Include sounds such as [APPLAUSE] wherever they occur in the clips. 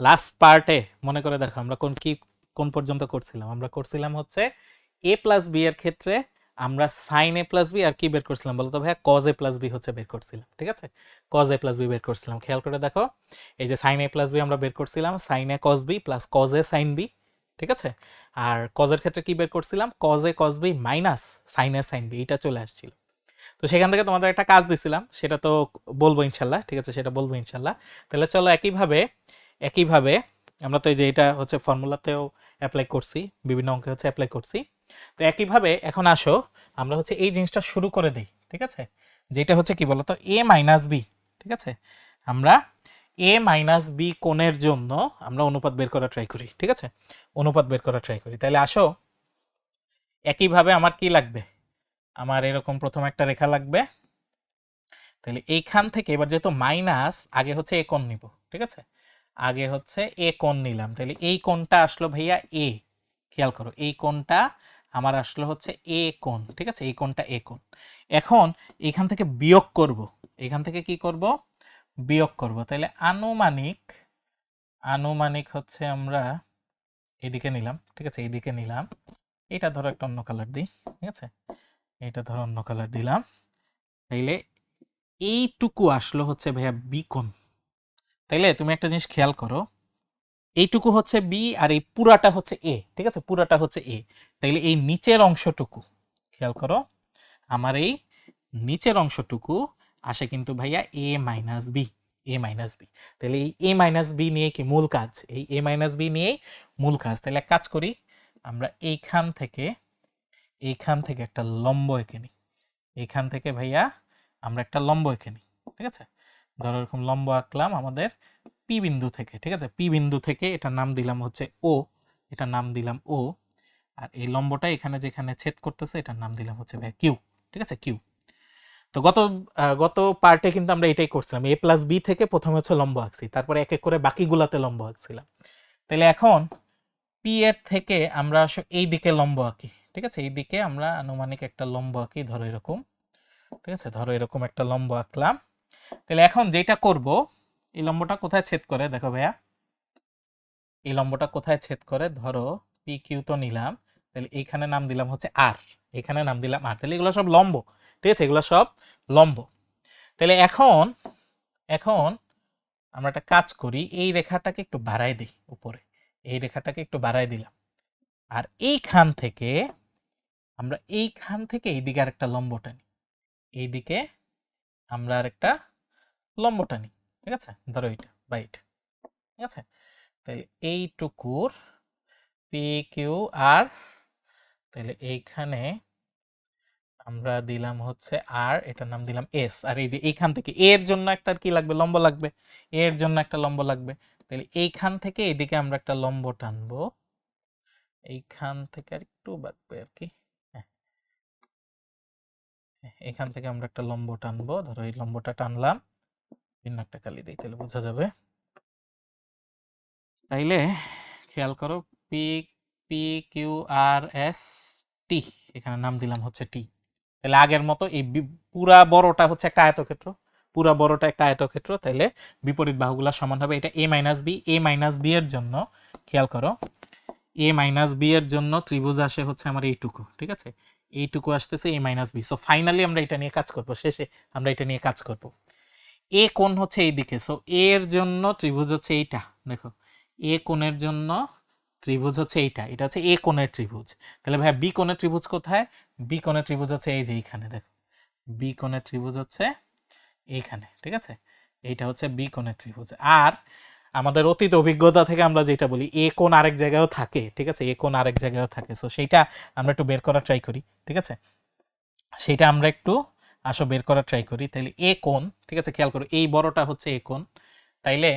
Last পার্টে মনে করে দেখো, আমরা কোন কি, কোন পর্যন্ত করছিলাম? আমরা করছিলাম হচ্ছে এ প্লাস বি এর ক্ষেত্রে আমরা সাইন এ প্লাস বি আর কি বের করছিলাম বলতো ভাইয়া? কজ এ প্লাস বি হচ্ছে বের করছিলাম, ঠিক আছে? কজ এ প্লাস বি বের করছিলাম। খেয়াল করে দেখো, এই যে সাইন এ প্লাস বি আমরা বের করছিলাম sine A cos B plus cos A sine B ঠিক আছে? আর কজের ক্ষেত্রে কি বের করছিলাম? Cos A cos B minus sine A sine B এটা চলে আসছিল। তো সেখান থেকে তোমাদের একটা কাজ দিছিলাম, সেটা তো বলব ইনশাল্লাহ, ঠিক আছে? সেটা বলব ইনশাল্লাহ। তাহলে চলো একইভাবে একইভাবে আমরা তো এই যে এটা হচ্ছে ফর্মুলাতেও অ্যাপ্লাই করছি, বিভিন্ন অঙ্কে হচ্ছে অ্যাপ্লাই করছি। তো একইভাবে এখন আসো, আমরা হচ্ছে এই জিনিসটা শুরু করে দিই, ঠিক আছে? যেটা হচ্ছে কি বলতো? এ মাইনাস বি ঠিক আছে? আমরা এ মাইনাস বি কোণের জন্য আমরা অনুপাত বের করা ট্রাই করি, ঠিক আছে? অনুপাত বের করা ট্রাই করি। তাহলে আসো, একইভাবে আমার কি লাগবে? আমার এরকম প্রথম একটা রেখা লাগবে। তাহলে এইখান থেকে এবার যেহেতু মাইনাস আগে হচ্ছে এ কোণ নিব, ঠিক আছে? আগে হচ্ছে এ কোণ নিলাম। তাহলে এই কোণটা আসলো ভাইয়া এ। খেয়াল করো, এই কোণটা আমার আসলো হচ্ছে এ কোণ, ঠিক আছে? এই কোণটা এ কোণ। এখন এখান থেকে বিয়োগ করব। এখান থেকে কি করব? বিয়োগ করব। তাহলে আনুমানিক আনুমানিক হচ্ছে আমরা এদিকে নিলাম, ঠিক আছে? এইদিকে নিলাম। এটা ধরো একটা অন্য কালার দিই, ঠিক আছে? এটা ধরো অন্য কালার দিলাম। তাইলে এইটুকু আসলো হচ্ছে ভাইয়া বি কোণ। তাইলে তুমি একটা জিনিস খেয়াল করো, এইটুকু হচ্ছে বি আর এই পুরাটা হচ্ছে এ ঠিক আছে? পুরাটা হচ্ছে এ তাইলে এই নিচের অংশটুকু খেয়াল করো, আমার এই নিচের অংশটুকু আসে কিন্তু ভাইয়া A minus B A minus B তাহলে এই এ মাইনাস বি নিয়ে কি মূল কাজ? এই এ মাইনাস বি নিয়েই মূল কাজ। তাহলে এক কাজ করি, আমরা এইখান থেকে এইখান থেকে একটা লম্ব এঁকে নিই। এইখান থেকে ভাইয়া আমরা একটা লম্ব এঁকে নিই, ঠিক আছে? ধরো এরকম লম্ব আঁকলাম আমাদের পি বিন্দু থেকে, ঠিক আছে? পি বিন্দু থেকে এটার নাম দিলাম হচ্ছে ও এটা নাম দিলাম ও আর এই লম্বটা এখানে যেখানে ছেদ করতেছে এটার নাম দিলাম হচ্ছে ভাই কিউ ঠিক আছে? কিউ তো গত গত পার্টে কিন্তু আমরা এটাই করছিলাম। এ প্লাস বি থেকে প্রথমে হচ্ছে লম্ব আঁকছি, তারপরে এক এক করে বাকিগুলাতে লম্ব আঁকছিলাম। তাহলে এখন পি এর থেকে আমরা এই দিকে লম্ব আঁকি, ঠিক আছে? এই দিকে আমরা আনুমানিক একটা লম্ব আঁকি, ধরো এরকম, ঠিক আছে? ধরো এরকম একটা লম্ব আঁকলাম। তাহলে এখন যেটা করব, এই লম্বটা কোথায় ছেদ করে? দেখো ভাইয়া। এই লম্বটা কোথায় ছেদ করে? ধরো পি কিউ তো নিলাম, তাহলে এইখানে নাম দিলাম হচ্ছে আর এখানে নাম দিলাম আর তাহলে এগুলো সব লম্ব, ঠিক আছে? এগুলো সব লম্ব। তাহলে এখন এখন আমরা একটা কাজ করি, এই রেখাটাকে একটু বাড়াই দিই উপরে, এই রেখাটাকে একটু বাড়াই দিলাম। আর এইখান থেকে আমরা এইখান থেকে এইদিকে আরেকটা লম্ব টানি এইদিকে আমরা আরেকটা লম্ব টানি ঠিক আছে? ধরো এইটা বা এইটা ঠিক আছে? তাহলে এইটুকুর পি কিউ আর তাহলে এইখানে আমরা দিলাম হচ্ছে আর এটার নাম দিলাম এস। আর এই যে এইখান থেকে এর জন্য একটা কি লাগবে? লম্ব লাগবে। এর জন্য একটা লম্ব লাগবে। তাহলে এইখান থেকে এদিকে আমরা একটা লম্ব টানবো। এইখান থেকে আর একটু বাঁকবে আর কি। হ্যাঁ। হ্যাঁ, এইখান থেকে আমরা একটা লম্ব টানবো। ধরো এই লম্বটা টানলাম। একটা কালি দিই, তাহলে বোঝা যাবে। তাইলে খেয়াল করো P P Q R S T এখানে নাম দিলাম হচ্ছে টি তাহলে আগের মতো এই পুরা বড়টা হচ্ছে একটা আয়তক্ষেত্র, পুরা বড়টা একটা আয়তক্ষেত্র, তাইলে বিপরীত বাহুগুলা সমান হবে, এটা A minus B A minus B এর জন্য, খেয়াল করো এ মাইনাস বি এর জন্য ত্রিভুজ আসে হচ্ছে আমার এইটুকু, ঠিক আছে? এইটুকু আসতেছে A minus B so finally আমরা এটা নিয়ে কাজ করব, শেষে আমরা এটা নিয়ে কাজ করব। এ কোণ হচ্ছে এইদিকে। সো এর জন্য ত্রিভুজ হচ্ছে এইটা। দেখো এ কোণের জন্য ত্রিভুজ হচ্ছে এইটা। এটা হচ্ছে এ কোণের ত্রিভুজ। তাহলে ভাই বি কোণের ত্রিভুজ কোথায়? বি কোণের ত্রিভুজ হচ্ছে এই যে এইখানে, দেখো। বি কোণের ত্রিভুজ হচ্ছে এইখানে, ঠিক আছে? এইটা হচ্ছে বি কোণের ত্রিভুজ। আর আমাদের অতীত অভিজ্ঞতা থেকে আমরা যেটা বলি এ কোণ আরেক জায়গায়ও থাকে, ঠিক আছে? এ কোণ আরেক জায়গায়ও থাকে। সো সেইটা আমরা একটু বের করার ট্রাই করি, ঠিক আছে? সেইটা আমরা একটু আসো বের করার ট্রাই করি তাহলে এ কোণ, ঠিক আছে, খেয়াল করো, এই বড়টা হচ্ছে এ কোণ, তাইলে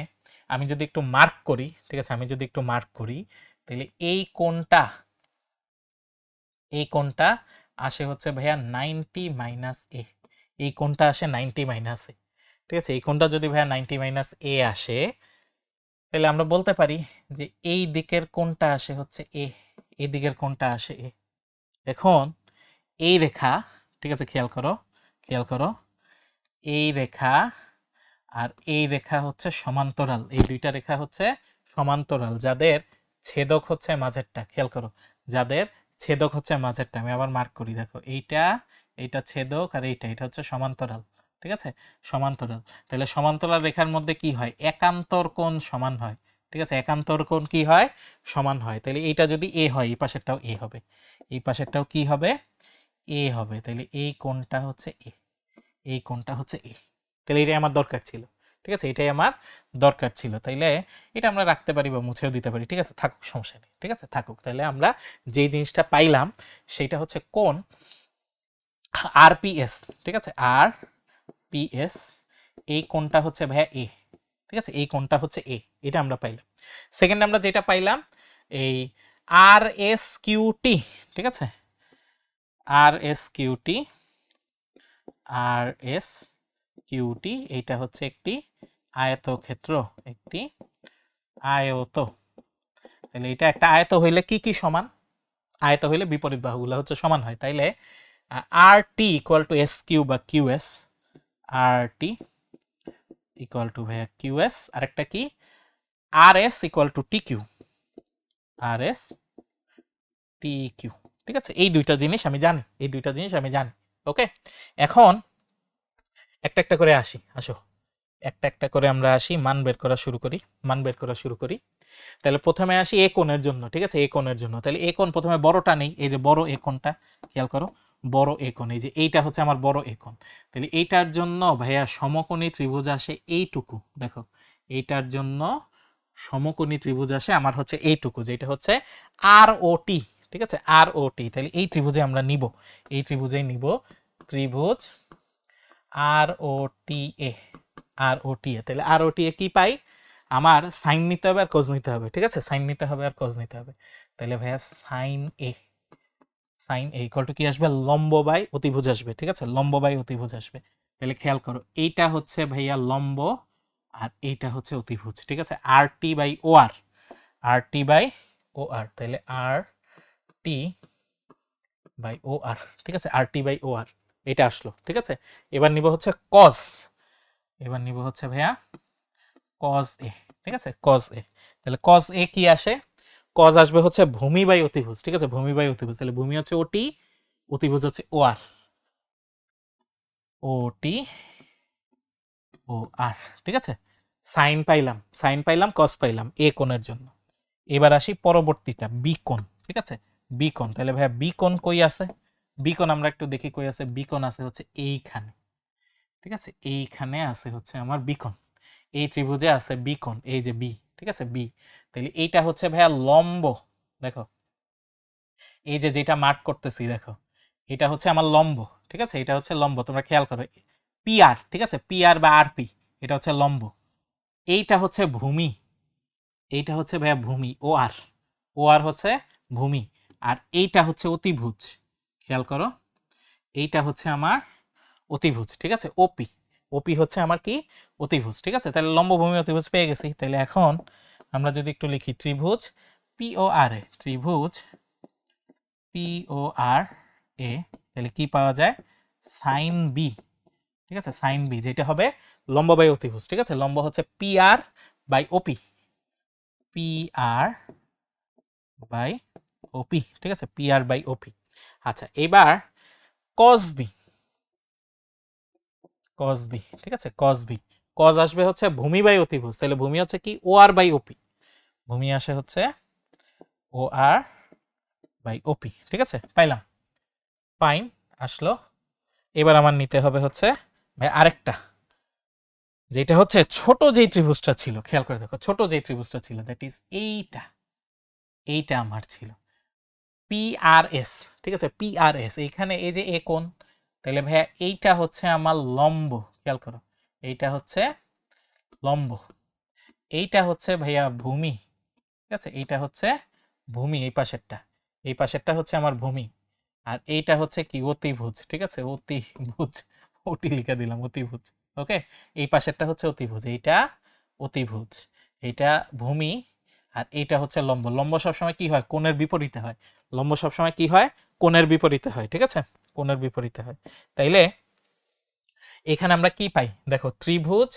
আমি যদি একটু মার্ক করি, ঠিক আছে, আমি যদি একটু মার্ক করি তাহলে এই কোণটা এই কোণটা আসে হচ্ছে ভাইয়া নাইনটি মাইনাস এ এই কোণটা আসে নাইনটি মাইনাস এ ঠিক আছে, এই কোণটা যদি ভাইয়া নাইনটি মাইনাস এ আসে তাহলে আমরা বলতে পারি যে এই দিকের কোণটা আসে হচ্ছে এ এই দিকের কোণটা আসে এ এখন এই রেখা, ঠিক আছে, খেয়াল করো খেয়াল করো। এই রেখা আর এই রেখা হচ্ছে সমান্তরাল। এই দুইটা রেখা হচ্ছে সমান্তরাল। যাদের ছেদক হচ্ছে মাঝেরটা, খেয়াল করো। যাদের ছেদক হচ্ছে মাঝেরটা, আমি আবার মার্ক করি, দেখো। এইটা এইটা ছেদক আর এইটা, এটা হচ্ছে সমান্তরাল, ঠিক আছে? সমান্তরাল। তাহলে সমান্তরাল রেখার মধ্যে কি হয়? একান্তর কোণ সমান হয়, ঠিক আছে? একান্তর কোণ কি হয়? সমান হয়। তাহলে এইটা যদি এ হয়, এই পাশেরটাও এ হবে। এই পাশেরটাও কি হবে? এ হবে তাহলে এই কোণটা হচ্ছে এ, এই কোণটা হচ্ছে এ। তাহলে এটাই আমার দরকার ছিল, ঠিক আছে? এটাই আমার দরকার ছিল। তাইলে এটা আমরা রাখতে পারি বা মুছেও দিতে পারি, ঠিক আছে? থাকুক, সমস্যা নেই, ঠিক আছে? থাকুক। তাহলে আমরা যে জিনিসটা পাইলাম, সেটা হচ্ছে কোন আরপিএস, ঠিক আছে? আর পিএস এই কোনটা হচ্ছে ভাইয়া এ, ঠিক আছে? এই কোনটা হচ্ছে এ, এটা আমরা পাইলাম। সেকেন্ড আমরা যেটা পাইলাম, এই আর এস কিউটি ঠিক আছে? R S Q T R S Q T এইটা হচ্ছে একটি আয়তক্ষেত্র, একটি আয়ত। তাহলে এটা একটা আয়ত হইলে কি কি সমান? আয়ত হইলে বিপরীত বাহুগুলো হচ্ছে সমান হয়। তাইলে R T equal to S Q বা Q S R T equal to ভাইয়া কিউ এস আরেকটা কি? R S equal to T Q R S T Q ঠিক আছে? এই দুইটা জিনিস আমি জানি, এই দুইটা জিনিস আমি জানি, ওকে? এখন একটা একটা করে আসি, আসো। একটা একটা করে আমরা আসি, মান বের করা শুরু করি, মান বের করা শুরু করি। তাহলে প্রথমে আসি এ কোণের জন্য, ঠিক আছে? এ কোণের জন্য। তাহলে এ কোণ প্রথমে বড়টা নেই, এই যে বড় এ কোণটা, খেয়াল করো, বড় এ কোণ, এই যে এইটা হচ্ছে আমার বড় এ কোণ। তাহলে এইটার জন্য ভাইয়া সমকোণী ত্রিভুজ আসে এইটুকু, দেখো। এইটার জন্য সমকোণী ত্রিভুজ আসে, আমার হচ্ছে এইটুকু, যেটা হচ্ছে আর ও টি ঠিক আছে? আর ও টি তাহলে এই ত্রিভুজে আমরা নিব। এই ত্রিভুজেই নিব ত্রিভুজ আর ও টি এ আর ও টি এ তাহলে আর ও টি এ কি পাই? আমার সাইন নিতে হবে আর কজ নিতে হবে, ঠিক আছে? সাইন নিতে হবে আর কজ নিতে হবে। তাহলে ভাইয়া sine A sine A equal to কি আসবে? লম্ব বাই অতিভুজ আসবে, ঠিক আছে? লম্ব বাই অতিভুজ আসবে। তাহলে খেয়াল করো, এইটা হচ্ছে ভাইয়া লম্ব আর এইটা হচ্ছে অতিভুজ, ঠিক আছে? আর টি by O R R T by O আর তাহলে আর টি বাই ও আর ঠিক আছে? আর টি বাই ও আর এটা আসলো, ঠিক আছে? এবার নিব হচ্ছে কস এবার নিব হচ্ছে ভাইয়া কজ এ ঠিক আছে? কজ এ তাহলে কজ এ কি আসে? কজ আসবে হচ্ছে ভূমি বাই অতিভুজ, ঠিক আছে? ভূমি বাই অতিভুজ, তাহলে ভূমি হচ্ছে ওটি অতিভুজ হচ্ছে ও আর ওটি ও আর ঠিক আছে? সাইন পাইলাম সাইন পাইলাম কস পাইলাম এ কোণের জন্য। এবার আসি পরবর্তীটা বি কোণ, ঠিক আছে? বি কোণ তাহলে ভাইয়া বিকন কই আছে? বিকন আমরা একটু দেখি কই আছে। বিকন আছে হচ্ছে এইখানে। ঠিক আছে? এইখানে আছে হচ্ছে আমার বিকন। এই ত্রিভুজে আছে বিকন, এই যে বি। ঠিক আছে? বি। তাহলে এইটা হচ্ছে ভাইয়া লম্ব। দেখো। এই যে যেটা মার্ক করতেছি, দেখো। এটা হচ্ছে আমার লম্ব। ঠিক আছে? এটা হচ্ছে লম্ব। তোমরা খেয়াল করো। পিআর, ঠিক আছে? পিআর বা আরপি। এটা হচ্ছে লম্ব। এইটা হচ্ছে ভূমি। এইটা হচ্ছে ভাইয়া ভূমি। ও আর ও আর হচ্ছে ভূমি। আর এইটা হচ্ছে অতিভুজ। খেয়াল করো, এইটা হচ্ছে আমার অতিভুজ, ঠিক আছে? ওপি। ওপি হচ্ছে আমার কি? অতিভুজ, ঠিক আছে? তাহলে লম্বভূমি অতিভুজ পেয়ে গেছি। তাহলে এখন আমরা যদি একটু লিখি ত্রিভুজ পি ও আর এ, ত্রিভুজ পি ও আর এ, তাহলে কি পাওয়া যায়? সাইন বি, ঠিক আছে? সাইন বি, যেটা হবে লম্ব বাই অতিভুজ, ঠিক আছে? লম্ব হচ্ছে P R by OP P R by OP ঠিক আছে? পি আর বাই ওপি আচ্ছা এবার কস বি কস বি ঠিক আছে? কস বি কজ আসবে হচ্ছে ভূমি বাই অতিভুজ। তাহলে ভূমি হচ্ছে কি? ও আর বাই ওপি ভূমি আসে হচ্ছে ও আর বাই ওপি ঠিক আছে? পাইলাম। পাইন, আসলো। এবার আমার নিতে হবে হচ্ছে আরেকটা। যেটা হচ্ছে ছোট যেই ত্রিভুজটা ছিল, খেয়াল করে দেখো, ছোট যেই ত্রিভুজটা ছিল দ্যাট ইজ এইটা এইটা আমার ছিল। পি আর এস ঠিক আছে? পি আর এস এইখানে এই যে এ কোণ, তাহলে ভাইয়া এইটা হচ্ছে আমার লম্ব, খেয়াল করো। এইটা হচ্ছে লম্ব। এইটা হচ্ছে ভাইয়া ভূমি, ঠিক আছে? এইটা হচ্ছে ভূমি, এই পাশেরটা। এই পাশেরটা হচ্ছে আমার ভূমি। আর এইটা হচ্ছে কি? অতিভুজ, ঠিক আছে? অতিভুজ, [LAUGHS] অতি লিখে দিলাম, অতিভুজ, ওকে? এই পাশেরটা হচ্ছে অতিভুজ, এইটা অতিভুজ, এইটা ভূমি আর এইটা হচ্ছে লম্ব। লম্ব সবসময় কি হয়? কোণের বিপরীতে হয়। লম্ব সবসময় কি হয়? কোণের বিপরীতে হয়, ঠিক আছে? কোণের বিপরীতে হয়। তাইলে এখানে আমরা কি পাই? দেখো, ত্রিভুজ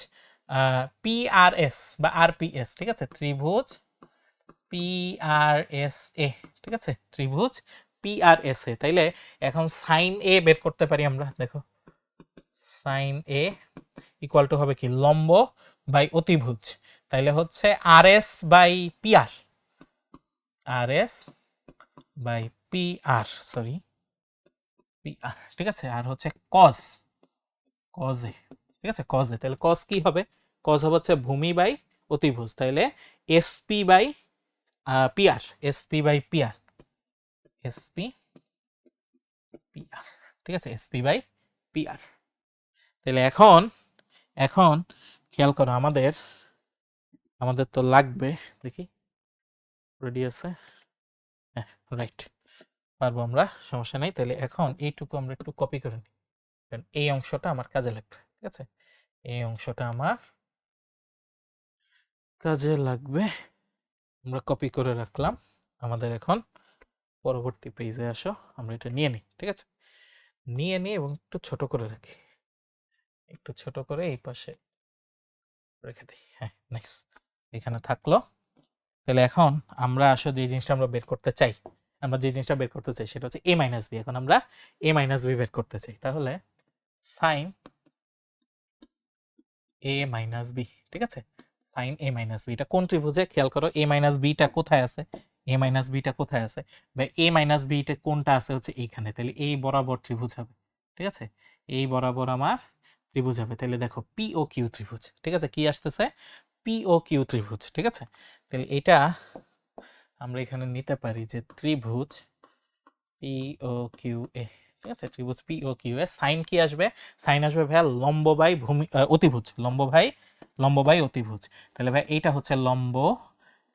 পি আর এস বা আর পি এস ঠিক আছে? ত্রিভুজ পি আর এস এ ঠিক আছে? ত্রিভুজ পি আর এস এ তাইলে এখন সাইন এ বের করতে পারি আমরা, দেখো। সাইন এ ইকুয়াল টু হবে কি? লম্ব বাই অতিভুজ। তাইলে হচ্ছে R S by P R R S by P R sorry. P R ঠিক আছে? আর হচ্ছে কজ। কজ, ঠিক আছে? কজ। তাহলে কজ কি হবে? কজ হবে হচ্ছে ভূমি বাই অতিভুজ। তাইলে SP by PR. SP by PR. SP PR, ঠিক আছে? এসপি বাই পি আর তাহলে এখন এখন খেয়াল করো আমাদের আমাদের তো লাগবে, দেখি। রেডি আছে? হ্যাঁ রাইট পারব আমরা, সমস্যা নেই। তাহলে এখন এইটুকু আমরা একটু কপি করে নিই। কারণ এই অংশটা আমার কাজে লাগবে, ঠিক আছে? এই অংশটা আমার কাজে লাগবে। আমরা কপি করে রাখলাম। আমাদের এখন পরবর্তী পেজে আসো, আমরা এটা নিয়ে নিই, ঠিক আছে? নিয়ে নিই এবং একটু ছোট করে রাখি। একটু ছোট করে এই পাশে রেখে দিই। হ্যাঁ নেক্সট এখানে থাকল। তাহলে এখন আমরা আসো যে জিনিসটা আমরা বের করতে চাই, আমরা যে জিনিসটা বের করতে চাই সেটা হচ্ছে এ মাইনাস বি এখন আমরা এ মাইনাস বি বের করতে চাই। তাহলে সাইন এ মাইনাস বি ঠিক আছে? সাইন এ মাইনাস বি এটা কোন ত্রিভুজে খেয়াল করো, এ মাইনাস বিটা কোথায় আছে? এ মাইনাস বিটা কোথায় আছে? বা এ মাইনাস বিটা কোনটা আছে হচ্ছে এইখানে। তাহলে এই বরাবর ত্রিভুজ হবে, ঠিক আছে? এই বরাবর আমার ত্রিভুজ হবে। তাহলে দেখো পি ও কিউ ত্রিভুজ, ঠিক আছে? কি আসতেছে? পি ও কিউ ত্রিভুজ, ঠিক আছে? তাহলে এটা আমরা এখানে নিতে পারি যে ত্রিভুজ পি ও কিউ এ ঠিক আছে? ত্রিভুজ পি ও কিউ এ সাইন কি আসবে? সাইন আসবে ভাইয়া লম্ব বাই ভূমি অতিভুজ, লম্ব ভাই লম্ব বাই অতিভুজ। তাহলে ভাই এইটা হচ্ছে লম্ব,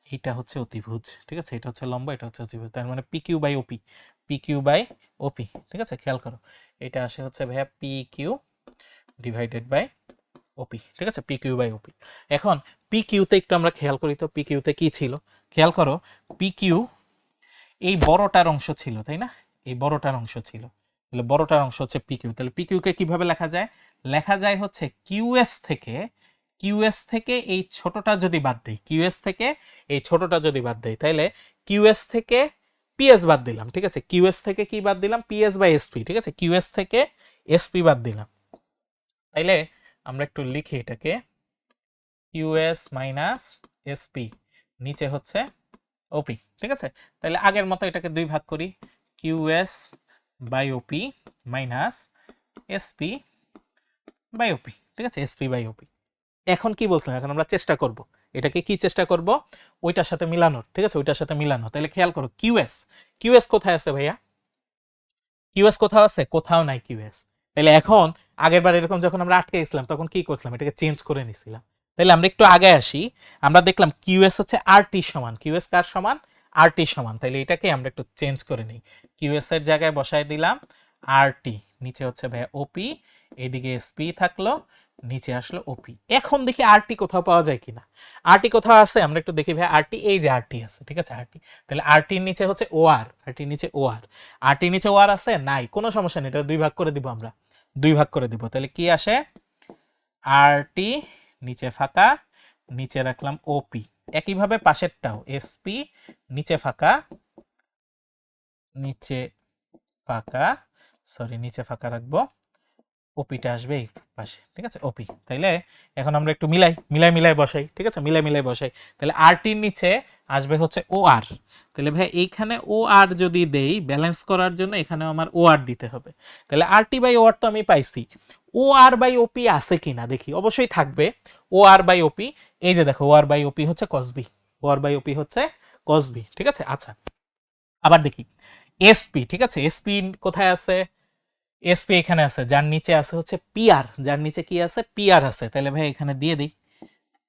এইটা হচ্ছে অতিভুজ, ঠিক আছে? এটা হচ্ছে লম্ব, এটা হচ্ছে অতিভুজ। তার মানে P Q by OP P Q by OP ঠিক আছে? খেয়াল করো। এটা আসে হচ্ছে ভাইয়া P Q divided by OP ঠিক আছে? পি কিউ বাই ওপি এখন পি কিউতে একটু আমরা খেয়াল করি তো পি কিউতে কি ছিল? খেয়াল করো পি কিউ এই বড়টার অংশ ছিল, তাই না? এই বড়টার অংশ ছিল। তাহলে বড়টার অংশ হচ্ছে পি কিউ তাহলে পি কিউকে কীভাবে লেখা যায়? লেখা যায় হচ্ছে কিউএস থেকে কিউএস থেকে এই ছোটটা যদি বাদ দেই কিউএস থেকে এই ছোটটা যদি বাদ দেই, তাহলে কিউএস থেকে পিএস বাদ দিলাম, ঠিক আছে? কিউএস থেকে কি বাদ দিলাম? পিএস বাই এসপি ঠিক আছে? কিউএস থেকে এসপি বাদ দিলাম। তাইলে আমরা একটু লিখি এটাকে। কিউএস মাইনাস এসপি নিচে হচ্ছে ওপি ঠিক আছে? তাহলে আগের মতো এটাকে দুই ভাগ করি। QS by OP minus SP by OP ঠিক আছে? এসপি বাই ওপি এখন কি বলছিলাম? এখন আমরা চেষ্টা করব। এটাকে কি চেষ্টা করব? ওইটার সাথে মিলানোর, ঠিক আছে? ওইটার সাথে মিলানো তাহলে খেয়াল করো কিউএস কিউএস কোথায় আছে ভাইয়া? কিউএস কোথাও আছে? কোথাও নাই কিউএস তাহলে এখন আগের বার এরকম যখন আমরা আটকে গেছিলাম, তখন কি করছিলাম? এটাকে চেঞ্জ করে নিছিলাম। তাহলে আমরা একটু আগে আসি, আমরা দেখলাম কিউএস হচ্ছে আর টি সমান। কিউএস কার সমান? আর টি সমান। তাহলে এটাকে আমরা একটু চেঞ্জ করে নিই। কিউএস এর জায়গায় বসায় দিলাম আর টি নিচে হচ্ছে ভাইয়া ওপি এদিকে এসপি থাকল, নিচে আসলো ওপি এখন দেখি আরটি কোথাও পাওয়া যায় কিনা। আরটি কোথাও আছে? আমরা একটু দেখি ভাই আরটি এই যে আরটি আছে, ঠিক আছে আরটি তাহলে আরটির নিচে হচ্ছে ও আর আরটির নিচে ও আর আরটির নিচে ও আর আছে? নাই, কোনো সমস্যা নেই, এটা দুই ভাগ করে দিব আমরা। দুই ভাগ করে দিব। তাহলে কি আসে? আর টি নিচে ফাঁকা, নিচে রাখলাম ওপি একইভাবে পাশেরটাও এসপি নিচে ফাঁকা নিচে ফাঁকা সরি নিচে ফাঁকা রাখব। ওপিটা আসবে এই পাশে, ঠিক আছে? ওপি। তাইলে এখন আমরা একটু মিলাই মিলাই মিলাই বসাই, ঠিক আছে? মিলাই মিলাই বসাই। তাহলে আরটির নিচে আসবে হচ্ছে ও আর তাহলে ভাই, এইখানে ও আর যদি দেই ব্যালেন্স করার জন্য এখানে আমার ও আর দিতে হবে। তাহলে আরটি বাই ও আর তো আমি পাইছি। ও আর বাই ওপি আছে কিনা দেখি, অবশ্যই থাকবে। ও আর বাই ওপি এই যে দেখো ও আর বাই ওপি হচ্ছে কসবি ও আর বাই ওপি হচ্ছে কসবি ঠিক আছে? আচ্ছা আবার দেখি। এসপি ঠিক আছে? এসপি কোথায় আছে? এসপি এখানে আছে, যার নিচে আছে হচ্ছে পিআর যার নিচে কি আছে? পিআর আছে। তাহলে ভাই এখানে দিয়ে দিই।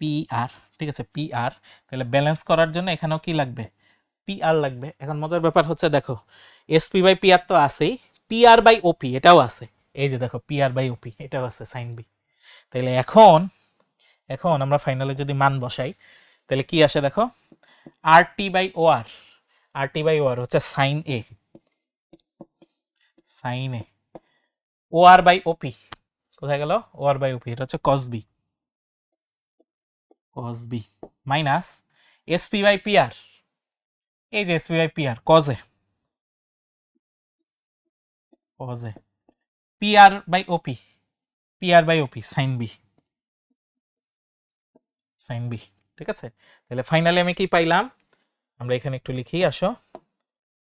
পিআর ঠিক আছে? পিআর তাহলে ব্যালেন্স করার জন্য এখানেও কি লাগবে? পিআর লাগবে। এখন মজার ব্যাপার হচ্ছে দেখো এসপি বাই পিআর তো আছেই পিআর বাই ওপি এটাও আছে। এই যে দেখো পিআর বাই ওপি এটাও আছে সাইন বি তাহলে এখন এখন আমরা ফাইনালে যদি মান বসাই, তাহলে কি আসে দেখো? আর টি by O R R T by O R হচ্ছে sine A sine A O R by OP কোথায় গেল? ও আর বাই ওপি এটা হচ্ছে cos B cos B minus SP by P R. এই যে এসবিআই পিআর কজে? কজে। PR by OP P. R by OP sine B. Sine B, ঠিক আছে? তাহলে ফাইনালি আমি কি পাইলাম? আমরা এখানে একটু লিখি, আসো।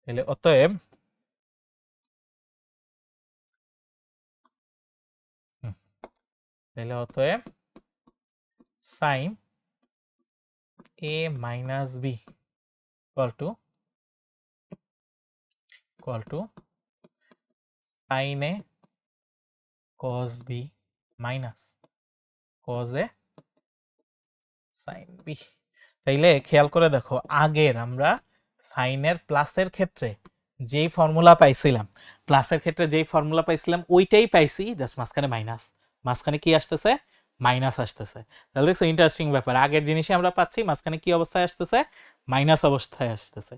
তাহলে অতএব তাহলে অতএব sine A minus B equal to equal to sin a cos b minus, cos a sin b. তাইলে খেয়াল করে দেখো, আগের আমরা সাইনের প্লাসের ক্ষেত্রে যেই ফর্মুলা পাইছিলাম প্লাসের ক্ষেত্রে যেই ফর্মুলা পাইছিলাম, ওইটাই পাইছি জাস্ট মাঝখানে মাইনাস মাঝখানে কি আসতেছে? মাইনাস আসতেছে। তাহলে দেখছ ইন্টারেস্টিং ব্যাপার। আগের জিনিসে আমরা পাচ্ছি, মাঝখানে কি অবস্থায় আসতেছে? মাইনাস অবস্থায় আসতেছে।